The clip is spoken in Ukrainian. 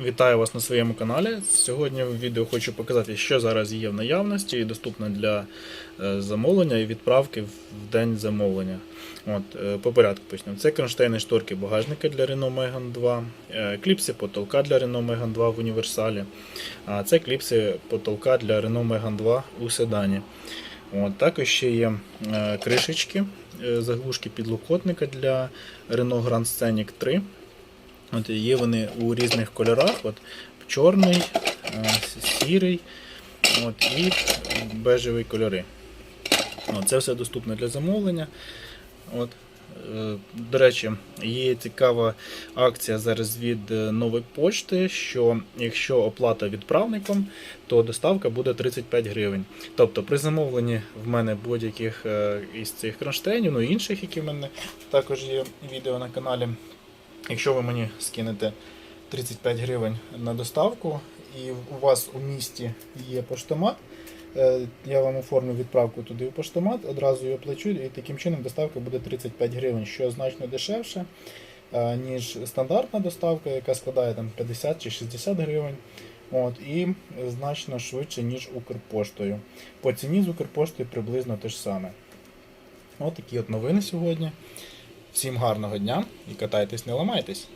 Вітаю вас на своєму каналі. Сьогодні в відео хочу показати, що зараз є в наявності і доступно для е, замовлення і відправки в день замовлення. От, е, по порядку почнемо. Це кронштейни шторки багажника для Renault Megane 2, е, кліпси потолка для Renault Megane 2 в універсалі, а це кліпси потолка для Renault Megane 2 у седані. От, також ще є кришечки, заглушки підлокотника для Renault Grand Scenic 3. От є вони у різних кольорах. От чорний, е, сірий от, і бежевий кольори. От, це все доступно для замовлення. От, е, до речі, є цікава акція зараз від е, нової почти, що якщо оплата відправником, то доставка буде 35 гривень. Тобто при замовленні в мене будь-яких із цих кронштейнів, ну інших, які в мене також є відео на каналі. Якщо ви мені скинете 35 гривень на доставку, і у вас у місті є поштомат, е, я вам оформлю відправку туди в поштомат, одразу її оплачу, і таким чином доставка буде 35 гривень, що значно дешевше, е, ніж стандартна доставка, яка складає там 50 чи 60 гривень. От, і значно швидше, ніж Укрпоштою. По ціні з Укрпоштою приблизно те ж саме. От такі от новини сьогодні. Всім гарного дня і катайтесь, не ламайтесь.